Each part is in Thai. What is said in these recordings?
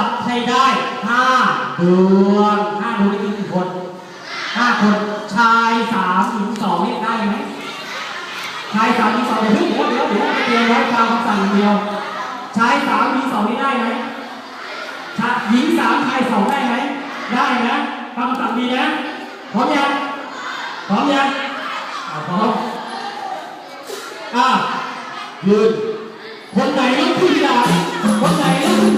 จับใครได้ห้าดวงห้าดวงนี่กี่คนห้าคนชายสามหญิงสองได้ไหมชายสามหญิงสองเดี๋ยวเดี๋ยวเดี๋ยวเดี๋ยวเตรียมไว้ตามคำสั่งเดียวชายสามหญิงสองนี่ได้ไหมหญิงสามชายสองได้ไหมได้นะคำสั่งดีนะพร้อมยังพร้อมยังพร้อมอะยืนคนไหนลุกขึ้นดาคนไหนลุก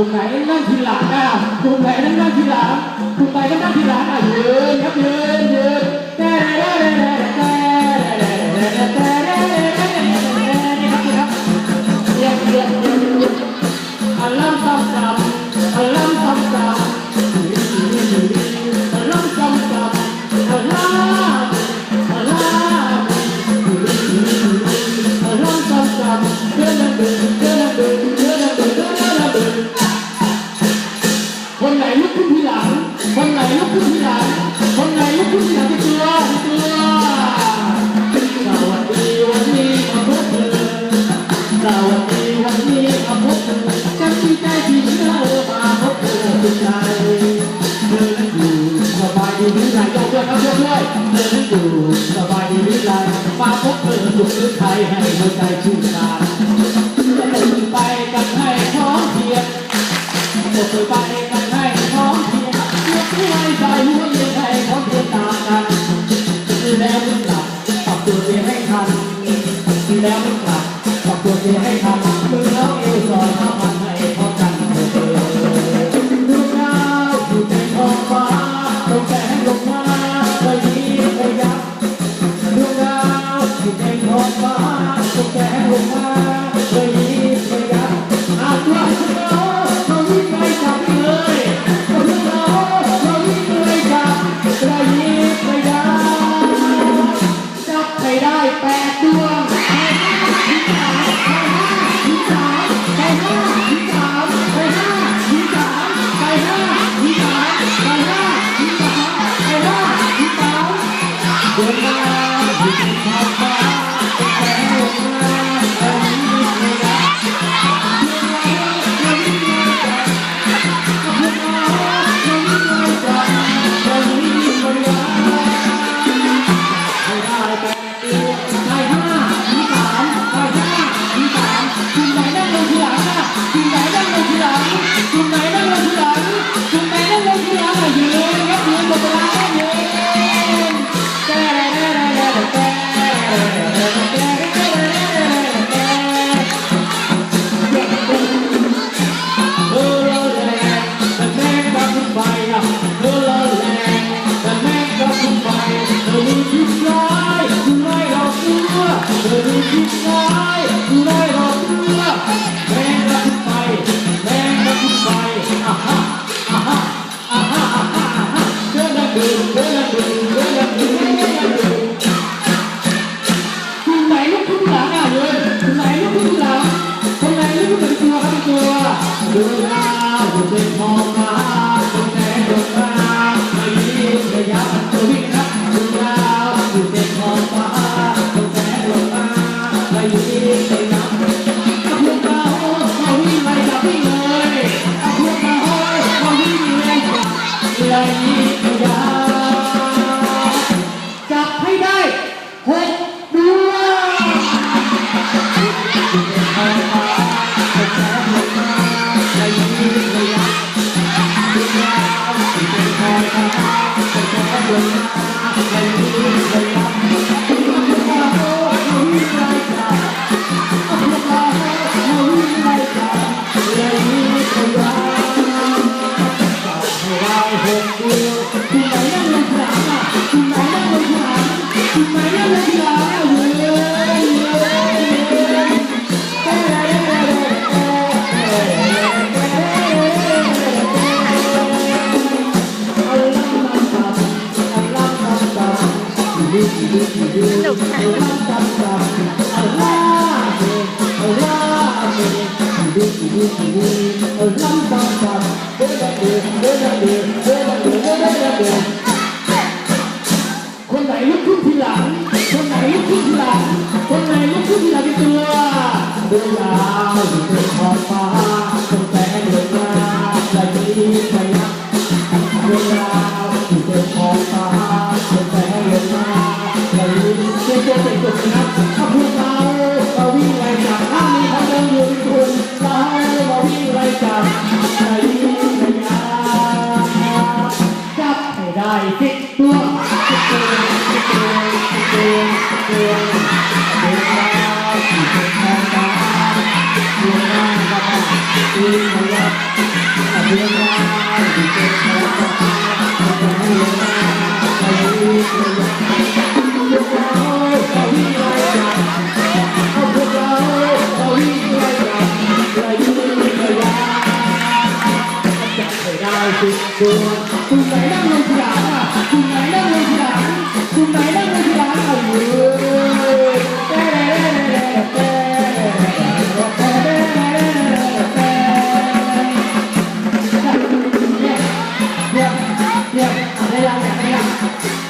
กลุ่ไหนนั่งทีหลังนะกลุ่ไหนนั่งทีหลังกลุ่มไหนนั่งทีหลังอะยืน วันนี้วันนี้พบเธอฉันดีใจที่เธอมาพบเธอสุดใจเธอนั้นอยู่สบายดีหรือไรยกด้วยครัยกด้วเธอนอยู่สบายดีหรือไรมาพบเธอสุดใจให้หัวใจชื่ I'm a big boy. คนไหนลุกขึ้นทีหลัง คนไหนลุกขึ้นทีหลัง คนไหนลุกขึ้นทีหลังเป็นตัวเดินยาวอยู่บนขอบฟ้าคนแต่งเดินมาและดีไปนัก พลิกตัวพลิกตัวพลิกตัวพลิกตัวพลิกตัวเดินมาขี่เป็นทางตาเดินมาก็มาเดินมาแล้วเดินมาขี่เป็นทางตา คุณไหนนั่งอะคุณไหนนั่งลงทีหลังคุหนนั่งอยแต่เดี๋ยเดี๋ยเดี๋ยเดี๋ยเดี๋ย